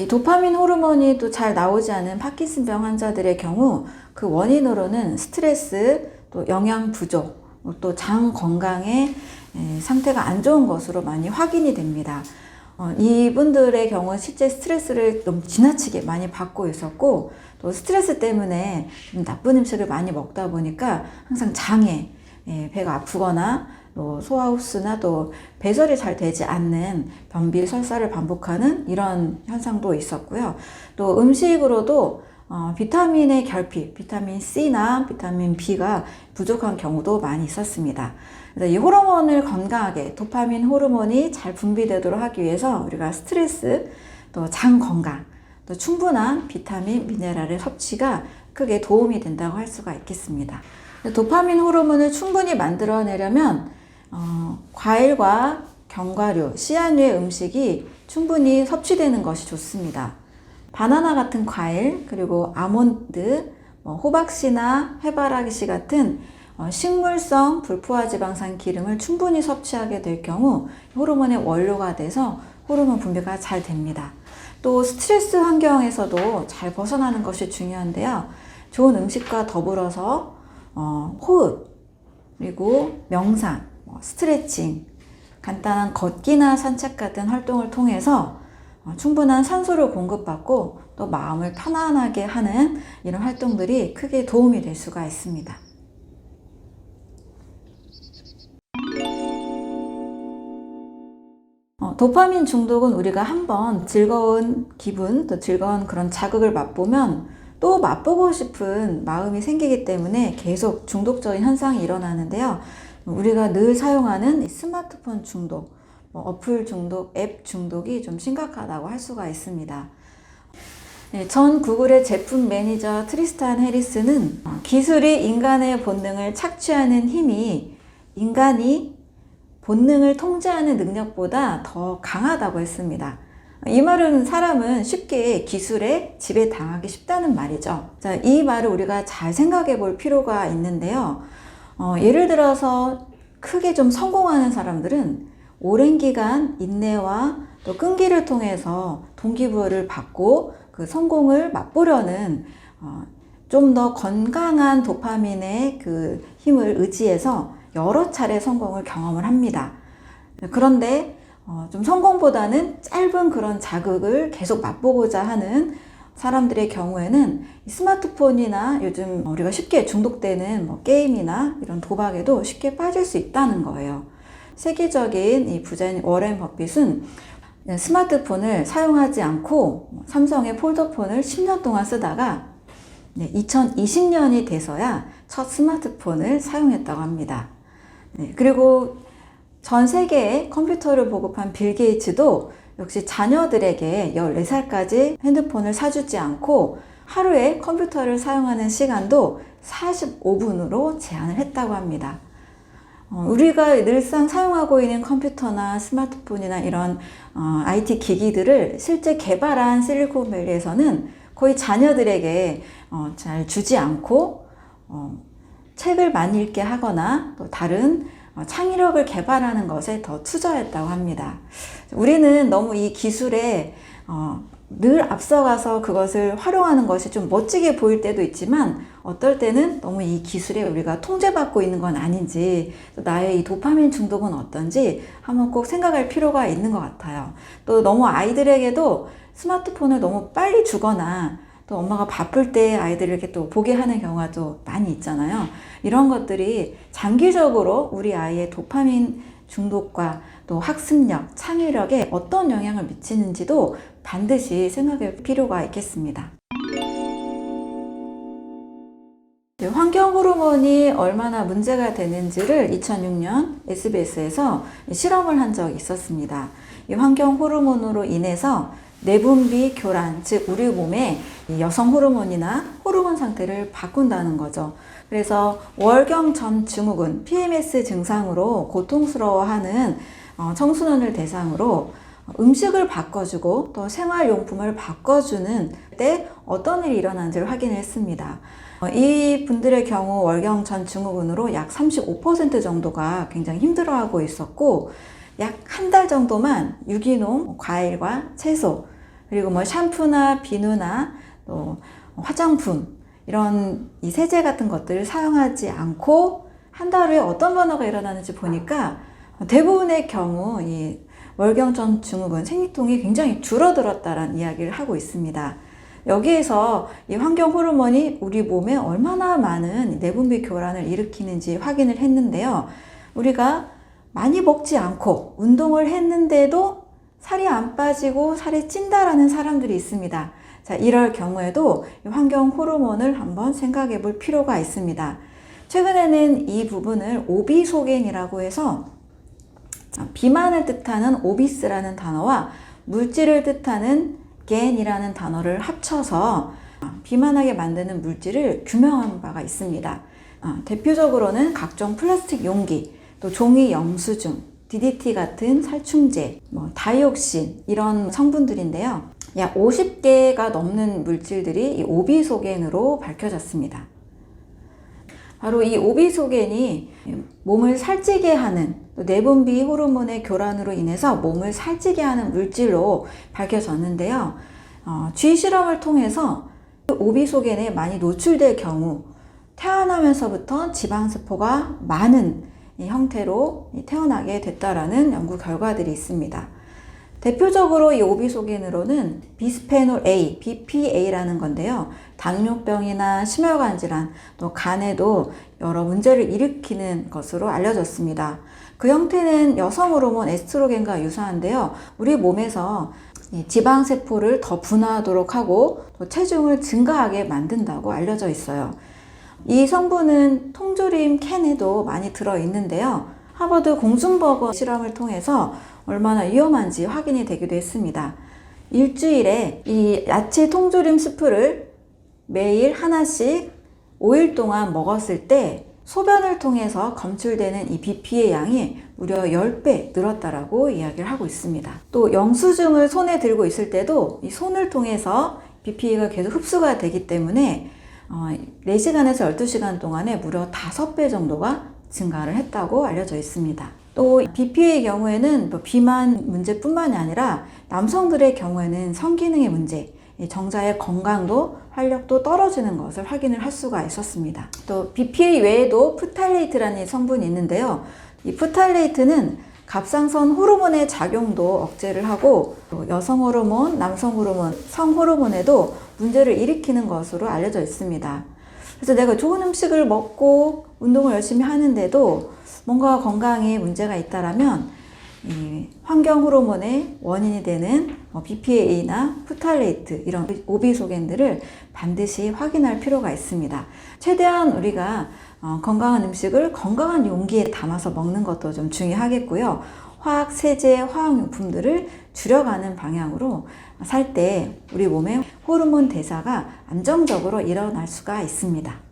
이 도파민 호르몬이 또 잘 나오지 않은 파킨슨병 환자들의 경우 그 원인으로는 스트레스, 또 영양 부족, 또 장 건강의 에, 상태가 안 좋은 것으로 많이 확인이 됩니다. 어, 이분들의 경우 실제 스트레스를 너무 지나치게 많이 받고 있었고 또 스트레스 때문에 좀 나쁜 음식을 많이 먹다 보니까 항상 장에 예, 배가 아프거나 또 소화흡수나 또 배설이 잘 되지 않는 변비 설사를 반복하는 이런 현상도 있었고요. 또 음식으로도 어, 비타민의 결핍, 비타민 C나 비타민 B가 부족한 경우도 많이 있었습니다. 이 호르몬을 건강하게 도파민 호르몬이 잘 분비되도록 하기 위해서 우리가 스트레스, 또 장 건강, 또 충분한 비타민, 미네랄의 섭취가 크게 도움이 된다고 할 수가 있겠습니다. 도파민 호르몬을 충분히 만들어내려면 어, 과일과 견과류, 씨앗류의 음식이 충분히 섭취되는 것이 좋습니다. 바나나 같은 과일, 그리고 아몬드, 뭐 호박씨나 해바라기씨 같은 어, 식물성 불포화 지방산 기름을 충분히 섭취하게 될 경우 호르몬의 원료가 돼서 호르몬 분비가 잘 됩니다. 또 스트레스 환경에서도 잘 벗어나는 것이 중요한데요. 좋은 음식과 더불어서 어, 호흡, 그리고 명상, 뭐 스트레칭, 간단한 걷기나 산책 같은 활동을 통해서 어, 충분한 산소를 공급받고 또 마음을 편안하게 하는 이런 활동들이 크게 도움이 될 수가 있습니다. 어, 도파민 중독은 우리가 한번 즐거운 기분, 또 즐거운 그런 자극을 맛보면 또 맛보고 싶은 마음이 생기기 때문에 계속 중독적인 현상이 일어나는데요. 우리가 늘 사용하는 이 스마트폰 중독, 뭐 어플 중독, 앱 중독이 좀 심각하다고 할 수가 있습니다. 네, 전 구글의 제품 매니저 트리스탄 해리스는 어, 기술이 인간의 본능을 착취하는 힘이 인간이 본능을 통제하는 능력보다 더 강하다고 했습니다. 이 말은 사람은 쉽게 기술에 지배당하기 쉽다는 말이죠. 자, 이 말을 우리가 잘 생각해 볼 필요가 있는데요. 어, 예를 들어서 크게 좀 성공하는 사람들은 오랜 기간 인내와 또 끈기를 통해서 동기부여를 받고 그 성공을 맛보려는 어, 좀 더 건강한 도파민의 그 힘을 의지해서 여러 차례 성공을 경험을 합니다. 그런데 어, 좀 성공보다는 짧은 그런 자극을 계속 맛보고자 하는 사람들의 경우에는 스마트폰이나 요즘 우리가 쉽게 중독되는 뭐 게임이나 이런 도박에도 쉽게 빠질 수 있다는 거예요. 세계적인 이 부자인 워렌 버핏은 스마트폰을 사용하지 않고 삼성의 폴더폰을 10년 동안 쓰다가 2020년이 돼서야 첫 스마트폰을 사용했다고 합니다. 네, 그리고 전 세계에 컴퓨터를 보급한 빌 게이츠도 역시 자녀들에게 14살까지 핸드폰을 사주지 않고 하루에 컴퓨터를 사용하는 시간도 45분으로 제한을 했다고 합니다. 어, 우리가 늘상 사용하고 있는 컴퓨터나 스마트폰이나 이런 어, IT 기기들을 실제 개발한 실리콘밸리에서는 거의 자녀들에게 어, 잘 주지 않고 어, 책을 많이 읽게 하거나 또 다른 어, 창의력을 개발하는 것에 더 투자했다고 합니다. 우리는 너무 이 기술에 어, 늘 앞서가서 그것을 활용하는 것이 좀 멋지게 보일 때도 있지만 어떨 때는 너무 이 기술에 우리가 통제받고 있는 건 아닌지 나의 이 도파민 중독은 어떤지 한번 꼭 생각할 필요가 있는 것 같아요. 또 너무 아이들에게도 스마트폰을 너무 빨리 주거나 또 엄마가 바쁠 때 아이들을 이렇게 또 보게 하는 경우가 또 많이 있잖아요. 이런 것들이 장기적으로 우리 아이의 도파민 중독과 또 학습력, 창의력에 어떤 영향을 미치는지도 반드시 생각할 필요가 있겠습니다. 네, 환경 호르몬이 얼마나 문제가 되는지를 2006년 SBS에서 실험을 한 적이 있었습니다. 이 환경 호르몬으로 인해서 내분비 교란, 즉 우리 몸의 여성 호르몬이나 호르몬 상태를 바꾼다는 거죠. 그래서 월경점 증후군, PMS 증상으로 고통스러워하는 어, 청소년을 대상으로 음식을 바꿔주고 또 생활용품을 바꿔주는 때 어떤 일이 일어나는지를 확인했습니다. 어, 이 분들의 경우 월경전 증후군으로 약 35% 정도가 굉장히 힘들어하고 있었고 약 한 달 정도만 유기농, 과일과 채소, 그리고 뭐 샴푸나 비누나 또 화장품 이런 이 세제 같은 것들을 사용하지 않고 한 달 후에 어떤 변화가 일어나는지 보니까 대부분의 경우 이 월경전 증후군 생리통이 굉장히 줄어들었다라는 이야기를 하고 있습니다. 여기에서 이 환경 호르몬이 우리 몸에 얼마나 많은 내분비 교란을 일으키는지 확인을 했는데요. 우리가 많이 먹지 않고 운동을 했는데도 살이 안 빠지고 살이 찐다라는 사람들이 있습니다. 자, 이럴 경우에도 이 환경 호르몬을 한번 생각해 볼 필요가 있습니다. 최근에는 이 부분을 오비소겐이라고 해서 비만을 뜻하는 오비스라는 단어와 물질을 뜻하는 겐이라는 단어를 합쳐서 비만하게 만드는 물질을 규명한 바가 있습니다. 아, 대표적으로는 각종 플라스틱 용기, 또 종이 영수증, DDT 같은 살충제, 뭐 다이옥신 이런 성분들인데요. 약 50개가 넘는 물질들이 이 오비소겐으로 밝혀졌습니다. 바로 이 오비소겐이 몸을 살찌게 하는 또 내분비 호르몬의 교란으로 인해서 몸을 살찌게 하는 물질로 밝혀졌는데요. 어, 쥐 실험을 통해서 오비소겐에 많이 노출될 경우 태어나면서부터 지방세포가 많은 이 형태로 태어나게 됐다라는 연구 결과들이 있습니다. 대표적으로 이 오비소겐으로는 비스페놀 A, BPA라는 건데요. 당뇨병이나 심혈관 질환, 또 간에도 여러 문제를 일으키는 것으로 알려졌습니다. 그 형태는 여성 호르몬 에스트로겐과 유사한데요. 우리 몸에서 이 지방 세포를 더 분화하도록 하고 또 체중을 증가하게 만든다고 알려져 있어요. 이 성분은 통조림 캔에도 많이 들어 있는데요. 하버드 공중버거 실험을 통해서 얼마나 위험한지 확인이 되기도 했습니다. 일주일에 이 야채 통조림 스프를 매일 하나씩 5일 동안 먹었을 때 소변을 통해서 검출되는 이 BP의 양이 무려 10배 늘었다라고 이야기를 하고 있습니다. 또 영수증을 손에 들고 있을 때도 이 손을 통해서 BP가 계속 흡수가 되기 때문에 어, 4시간에서 12시간 동안에 무려 5배 정도가 증가를 했다고 알려져 있습니다. 또 BP의 경우에는 뭐 비만 문제뿐만이 아니라 남성들의 경우에는 성기능의 문제, 이 정자의 건강도 활력도 떨어지는 것을 확인을 할 수가 있었습니다. 또 BPA 외에도 프탈레이트라는 성분이 있는데요. 이 프탈레이트는 갑상선 호르몬의 작용도 억제를 하고 또 여성 호르몬, 남성 호르몬, 성 호르몬에도 문제를 일으키는 것으로 알려져 있습니다. 그래서 내가 좋은 음식을 먹고 운동을 열심히 하는데도 뭔가 건강에 문제가 있다라면 이 환경 호르몬의 원인이 되는 뭐 BPA나 프탈레이트 이런 오비소겐들을 반드시 확인할 필요가 있습니다. 최대한 우리가 어, 건강한 음식을 건강한 용기에 담아서 먹는 것도 좀 중요하겠고요. 화학 세제, 화학 용품들을 줄여가는 방향으로 살 때 우리 몸의 호르몬 대사가 안정적으로 일어날 수가 있습니다.